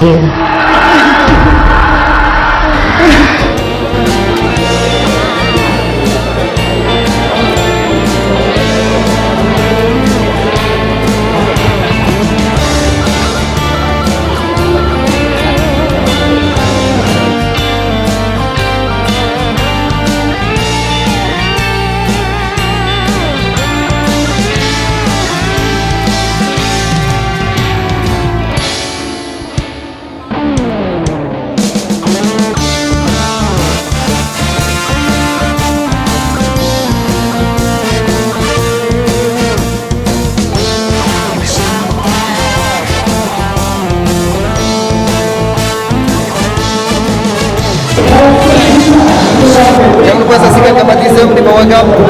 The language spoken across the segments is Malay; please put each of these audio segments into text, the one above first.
天。Welcome.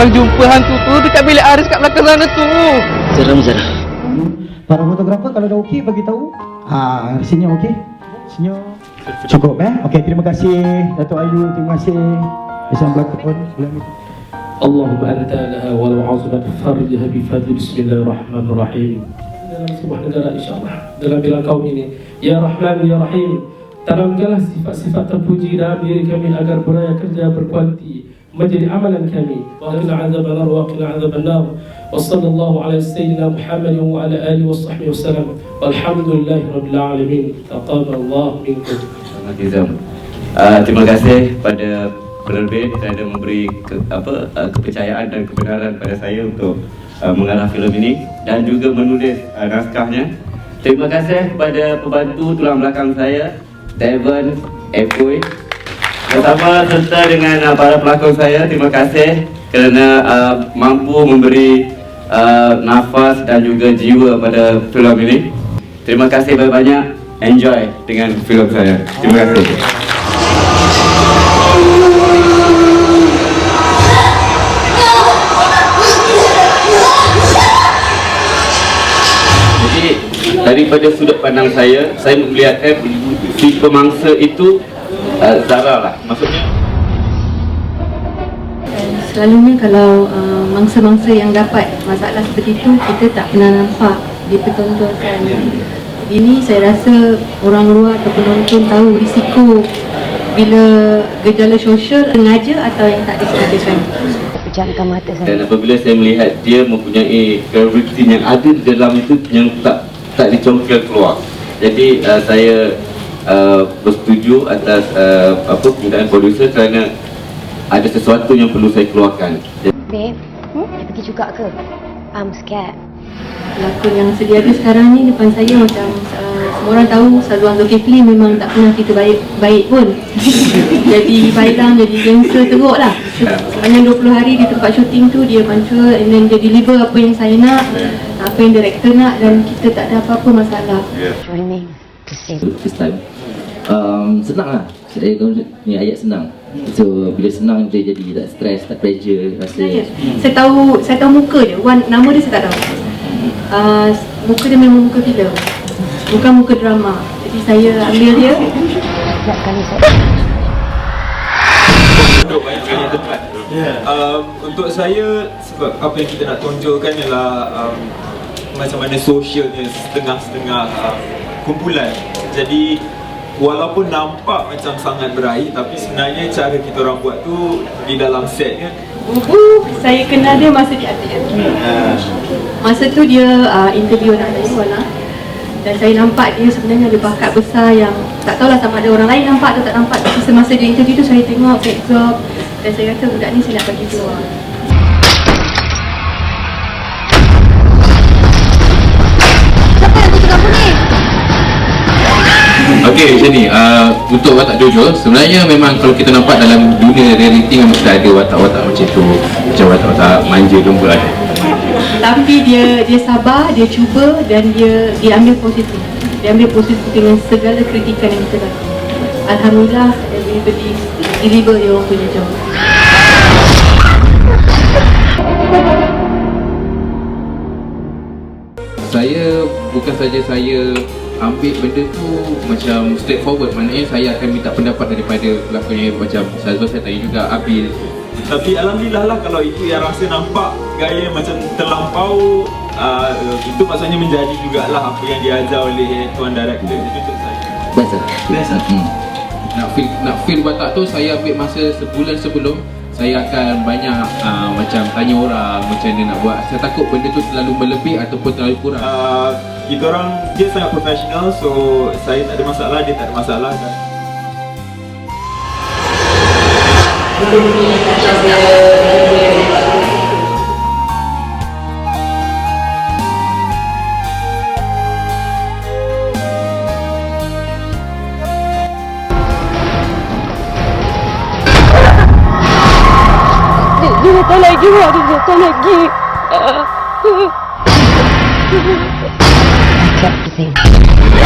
orang jumpa hantu tu dekat bilik Aris kat belakang sana tu. Seram, seram. Para fotografer kalau dah okey bagi tahu. Ha, senyum okey? Senyum. Cukup eh. Okey, terima kasih Datuk Ayu, terima kasih Bersama pelakon bulan ini. اللهم أنت لها ولو عظمت فرجها بفضل بسم الله الرحمن الرحيم dalam sebuah negara insyaAllah dalam bilang kaum ini Ya Rahman Ya Rahim tanamkanlah sifat-sifat terpuji dalam diri kami agar budaya kerja berkualiti menjadi amalan kami wa qina azab nar wa qina azab nar wa sallallahu ala sayyidina Muhammad wa ala alihi wa sahbihi wasallam walhamdulillahi rabbil alamin taqabbalallahu minkum. Uh, terima kasih pada penerbit kerana memberi ke, apa uh, kepercayaan dan kebenaran pada saya untuk uh, mengarah filem ini dan juga menulis uh, naskahnya. Terima kasih kepada pembantu tulang belakang saya, Devon Epoy. Bersama serta dengan uh, para pelakon saya, terima kasih kerana uh, mampu memberi uh, nafas dan juga jiwa pada filem ini. Terima kasih banyak-banyak. Enjoy dengan filem saya. Terima kasih. Daripada sudut pandang saya, saya melihatkan si pemangsa itu uh, Zara lah Maksudnya Selalunya kalau uh, mangsa-mangsa yang dapat masalah seperti itu kita tak pernah nampak dipertontonkan. Ini saya rasa orang luar atau penonton tahu risiko bila gejala sosial sengaja atau yang tak disengajakan. Pejamkan mata saya. Dan apabila saya melihat dia mempunyai gravity yang ada di dalam itu yang tak tak dicongkel keluar. Jadi uh, saya uh, bersetuju atas uh, apa permintaan producer kerana ada sesuatu yang perlu saya keluarkan. Babe, hmm? dia pergi juga ke? I'm scared. Pelakon yang sedia ada sekarang ni depan saya macam uh, semua orang tahu Sazuan Zulkifli memang tak pernah kita baik baik pun. jadi bailang, jadi gangster teruk lah. Sepanjang 20 hari di tempat syuting tu dia punctual and then dia deliver apa yang saya nak, apa yang director nak dan kita tak ada apa-apa masalah. Join me save. This time um, Senang lah Saya tahu ni ayat senang So bila senang dia jadi tak stress, tak pressure Rasa Saya, saya tahu saya tahu muka dia. Wan, nama dia saya tak tahu. Uh, muka dia memang muka filem. Bukan muka drama. Jadi saya ambil dia. Setiap kali saya duduk banyak kali tempat. Um, untuk saya sebab apa yang kita nak tonjolkan ialah um, macam mana sosialnya setengah-setengah um, kumpulan. Jadi walaupun nampak macam sangat berair tapi sebenarnya cara kita orang buat tu di dalam setnya Uh, saya kenal dia masa di ATM. uh, Masa tu dia uh, interview anak saya lah. Dan saya nampak dia sebenarnya ada bakat besar yang tak tahulah sama ada orang lain nampak atau tak nampak Tapi semasa dia interview tu saya tengok backdrop Dan saya kata budak ni saya nak bagi keluar Okey macam ni. Uh, Untuk watak Jojo Sebenarnya memang kalau kita nampak dalam dunia reality Memang kita ada watak-watak macam tu. Macam watak-watak manja domba ada. Tapi dia dia sabar, dia cuba dan dia dia ambil positif Dia ambil positif dengan segala kritikan yang kita dapat. Alhamdulillah beri deliver dia orang punya job. Saya bukan saja saya ambil benda tu macam straightforward. Maknanya saya akan minta pendapat daripada pelakon yang macam Syazwa saya tanya juga Abil. Tapi alhamdulillah lah kalau itu yang rasa nampak gaya macam terlampau uh, itu maksudnya menjadi jugalah apa yang diajar oleh tuan director jadi untuk saya. Best lah. Best lah. hmm. nak feel nak feel watak tu saya ambil masa sebulan sebelum saya akan banyak uh, macam tanya orang macam mana nak buat. Saya takut benda tu terlalu melebih ataupun terlalu kurang. Uh, kita orang dia sangat profesional so saya tak ada masalah dia tak ada masalah dan Dia datang lagi, Wak. Dia datang lagi. Deputy.